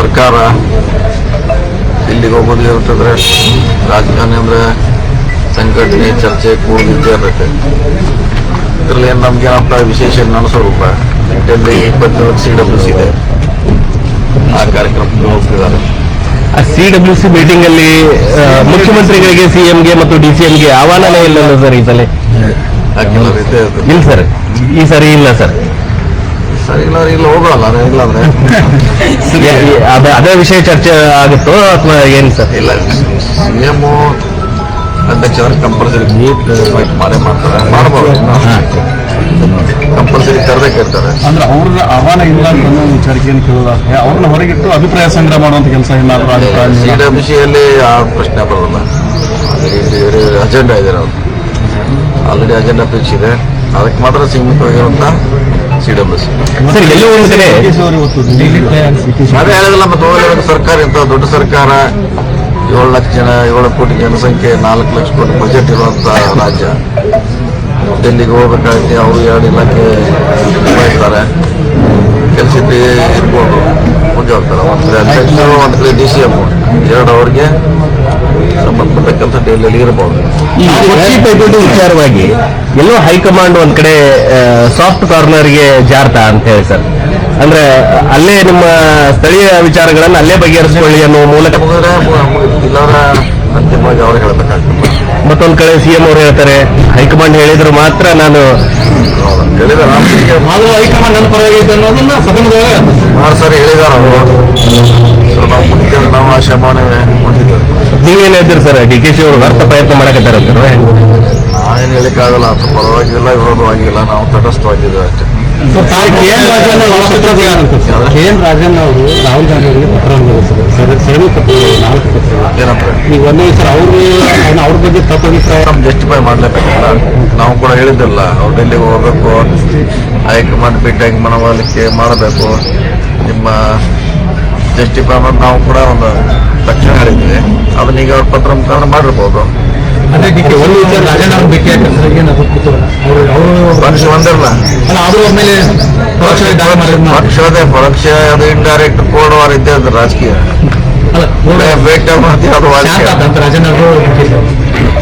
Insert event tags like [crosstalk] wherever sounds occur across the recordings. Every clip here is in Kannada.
ಸರ್ಕಾರ ಇಲ್ಲಿಗೆ ಹೋಗೋದು ಇರ್ತದ್ರೆ ರಾಜಕಾರಣಿ ಅಂದ್ರೆ ಸಂಘಟನೆ ಚರ್ಚೆ ಕೂಡಿದ್ದೇ ಇರುತ್ತೆ ಇದರಲ್ಲಿ ಏನು ನಮ್ಗೆ ಏನಪ್ಪ ವಿಶೇಷ ನನ್ನ ಸ್ವರೂಪ ಎಂಟಲ್ಲಿ ಇಪ್ಪತ್ತು ಸಿ ಡಬ್ಲ್ಯೂ ಸಿ ಇದೆ ಆ ಕಾರ್ಯಕ್ರಮಕ್ಕೆ ಹೋಗ್ತಿದ್ದಾರೆ ಸಿ ಡಬ್ಲ್ಯೂ ಸಿ ಮೀಟಿಂಗ್ ಅಲ್ಲಿ ಮುಖ್ಯಮಂತ್ರಿಗಳಿಗೆ ಸಿಎಂಗೆ ಮತ್ತು ಡಿ ಸಿ ಎಂಗೆ ಆಹ್ವಾನನೇ ಇಲ್ಲ ಸರ್ ಈ ಸಲ ಇಲ್ಲ ಸರ್ ಈ ಸರಿ ಇಲ್ಲ ಸರ್ ಸರಿ ಇಲ್ಲ ಇಲ್ಲ ಹೋಗೋಲ್ಲ [laughs] ಅದೇ ಅದೇ ವಿಷಯ ಚರ್ಚೆ ಆಗುತ್ತೋ ಅಥವಾ ಏನು ಸರ್ ಇಲ್ಲ. ಸಿ ಎಂ ಅಧ್ಯಕ್ಷರ ಕಂಪಲ್ಸರಿ ಇನ್ವೈಟ್ ಮಾಡೇ ಮಾಡ್ತಾರೆ. ಮಾಡ್ಬೋದು. ಕಂಪಲ್ಸರಿ ಕರ್ಬೇಕಿರ್ತಾರೆ ಅಂದ್ರೆ ಅವ್ರ ಆಹ್ವಾನ ಇಲ್ಲ ಚರ್ಚೆ ಅನ್ನೋ ವಿಚಾರಕ್ಕೆ ಕೇಳೋದಾದ್ರೆ ಅವ್ರನ್ನ ಹೊರಗಿಟ್ಟು ಅಭಿಪ್ರಾಯ ಸಂಗ್ರಹ ಮಾಡುವಂತ ಕೆಲಸ ಏನಾದ್ರೂ ಸಿ ಆ ಪ್ರಶ್ನೆ ಬರೋಲ್ಲ. ಅಜೆಂಡಾ ಇದೆ ನಾವು ಆಲ್ರೆಡಿ ಅಜೆಂಡಾ ಫಿಕ್ಸ್ ಇದೆ. ಅದಕ್ಕೆ ಮಾತ್ರ ಸೀಮಿತವಾಗಿರುವಂತ ಸಿ ಡಬ್ಲ್ಯೂ ಅದೇ ಹೇಳಿದಿಲ್ಲ ಮತ್ತೆ ಸರ್ಕಾರ ಇಂಥ ದೊಡ್ಡ ಸರ್ಕಾರ ಏಳು ಲಕ್ಷ ಜನ ಏಳು ಕೋಟಿ ಜನಸಂಖ್ಯೆ ನಾಲ್ಕು ಲಕ್ಷ ಕೋಟಿ ಬಜೆಟ್ ಇರುವಂತ ರಾಜ್ಯ ಡೆಲ್ಲಿಗೆ ಹೋಗ್ಬೇಕಾಗಿ ಅವರು ಎರಡು ಇಲಾಖೆ ನಿರ್ವಹಿಸ್ತಾರೆ ಕೆಲಸ ಇರ್ಬೋದು ಮುಂದೆ ಹೋಗ್ತಾರೆ ಒಂದು ಕಡೆ ಅಧ್ಯಕ್ಷರು ಒಂದು ಕಡೆ ಡಿ ಸಿ ಎಂ ಎರಡು ಅವ್ರಿಗೆ ಡೆಲ್ಲಿಯಲ್ಲಿ ಇರಬಹುದು ಈ ಕೊಚ್ಚಿ ಪೈಪೋಟಿ ವಿಚಾರವಾಗಿ ಎಲ್ಲೋ ಹೈಕಮಾಂಡ್ ಒಂದ್ ಕಡೆ ಸಾಫ್ಟ್ ಕಾರ್ನರ್ಗೆ ಜಾರ್ತಾ ಅಂತ ಹೇಳಿ ಸರ್. ಅಂದ್ರೆ ಅಲ್ಲೇ ನಿಮ್ಮ ಸ್ಥಳೀಯ ವಿಚಾರಗಳನ್ನ ಅಲ್ಲೇ ಬಗೆಹರಿಸಿಕೊಳ್ಳಿ ಅನ್ನೋ ಮೂಲಕ. ಮುಗಿದ್ರೆ ಇಲ್ಲವರ ಅಂತಿಮವಾಗಿ ಅವ್ರು ಹೇಳಬೇಕಾಗ್ತದೆ. ಮತ್ತೊಂದ್ ಕಡೆ ಸಿಎಂ ಅವರು ಹೇಳ್ತಾರೆ ಹೈಕಮಾಂಡ್ ಹೇಳಿದ್ರು ಮಾತ್ರ ನಾನು ಹೈಕಮಾಂಡ್ ನನ್ನ ಪರವಾಗೈತೆ ಅನ್ನೋದನ್ನ ಸದನದೊಳಗೆ ಸಾರಿ ಹೇಳಿದಾರೆ ಅವರು. ನಾವು ನಾವು ಆ ಹೊಂದಿದ್ದೇವೆ ನೀವೇನ್ ಹೇಳ್ತೀರಿ ಸರ್? ಡಿ ಕೆ ಶಿ ಅವರು ವ್ಯರ್ಥ ಪ್ರಯತ್ನ ಮಾಡಕತ್ತಾರ ನಾವೇನು ಹೇಳಿಕ್ಕಾಗಲ್ಲ ಅದು ಪರವಾಗಿಲ್ಲ ವಿರೋಧವಾಗಿಲ್ಲ ನಾವು ತಟಸ್ಥವಾಗಿದ್ದೇವೆ ಅಷ್ಟೇ. ಕೆ ಎನ್ ರಾಜಣ್ಣ ಅವರು ರಾಹುಲ್ ಗಾಂಧಿ ಅವರಿಗೆ ಪತ್ರವನ್ನು ಬರೆಸಿದ್ದಾರೆ ಸರಣಿ ಪತ್ರಗಳು ನಾಲ್ಕು ಏನಂತ ಈಗ ಒಂದೇ ಸರ್ ಅವರು ಅವ್ರ ಬಗ್ಗೆ ತಪ್ಪು ಅಭಿಪ್ರಾಯ. ನಮ್ಗೆ ಜಸ್ಟಿಫೈ ಮಾಡಲೇಬೇಕಲ್ಲ. ನಾವು ಕೂಡ ಹೇಳಿದ್ದಿಲ್ಲ ಅವ್ರು ಡೆಲ್ಲಿಗೆ ಹೋಗ್ಬೇಕು ಹೈಕಮಾಂಡ್ ಭೇಟಿಯಾಗಿ ಮನವೊಲಿಕೆ ಮಾಡಬೇಕು ನಿಮ್ಮ ಜಸ್ಟಿಫೈ ಪ್ರಾಬ್ಲಮ್ ನಾವು ಕೂಡ ಒಂದು ತಕ್ಷಣ ಹೇಳಿದ್ವಿ ಅದನ್ನ ಈಗ ಅವ್ರ ಪತ್ರ ಮುಖಾಂತರ ಮಾಡಿರ್ಬೋದು ಪಕ್ಷ ಒಂದಿರಲ್ಲ ಪಕ್ಷದೇ ಪರೋಕ್ಷ ಅದು ಇಂಡೈರೆಕ್ಟ್ ಕೋಡ್ ವಾರ ಇದ್ದೇ ಅದು ರಾಜಕೀಯ. ಭೇಟಿ ಮಾಡ್ತೀವಿ ಅದು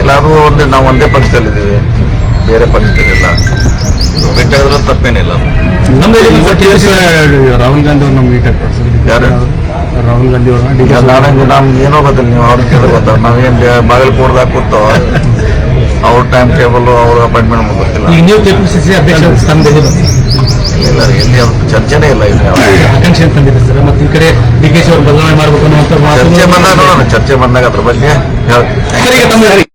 ಇಲ್ಲ ಅದು ಒಂದೇ ನಾವು ಒಂದೇ ಪಕ್ಷದಲ್ಲಿದ್ದೀವಿ. ಬೇರೆ ಪಕ್ಷದಲ್ಲಿಲ್ಲ. ಭೇಟಿ ಆದ್ರೆ ತಪ್ಪೇನಿಲ್ಲ ರಾಹುಲ್ ಗಾಂಧಿ ಅವ್ರು ನಮ್ಗೆ ಯಾರು? ರಾಹುಲ್ ಗಾಂಧಿ ನಾನಂಗೆ ನಮ್ಗೆ ಏನೋ ಗೊತ್ತಿಲ್ಲ ನೀವು ಅವ್ರಿಗೆ ಕೇಳಿ ನಾವೇನ್ ನಾವೇನು ಬಾಗಲಕೋಟದಾಗ ಕೂತೋ ಅವ್ರ ಟೈಮ್ ಟೇಬಲ್ ಅವ್ರ ಅಪಾಯಿಂಟ್ಮೆಂಟ್ ಗೊತ್ತಿಲ್ಲ. ನೀವು ಕೆಪಿಸಿಸಿ ಅಧ್ಯಕ್ಷ ಸ್ಥಾನದಲ್ಲಿ ಇಲ್ಲ ಎಲ್ಲಿ ಅವ್ರ ಚರ್ಚೆನೇ ಇಲ್ಲ ಇಲ್ಲಿ ಆಕಾಂಕ್ಷೆ ಅಂತಂದಿದೆ ಸರ್? ಮತ್ತೆ ಈ ಕಡೆ ಡಿ ಕೆ ಶಿ ಅವರು ಬದಲಾವಣೆ ಮಾಡಬೇಕು ಅನ್ನುವಂಥ ಚರ್ಚೆ ಬಂದಾಗ ನೋಡೋಣ ಚರ್ಚೆ ಬಂದಾಗ ಅದ್ರ ಬಗ್ಗೆ ಹೇಳ್ತೀನಿ.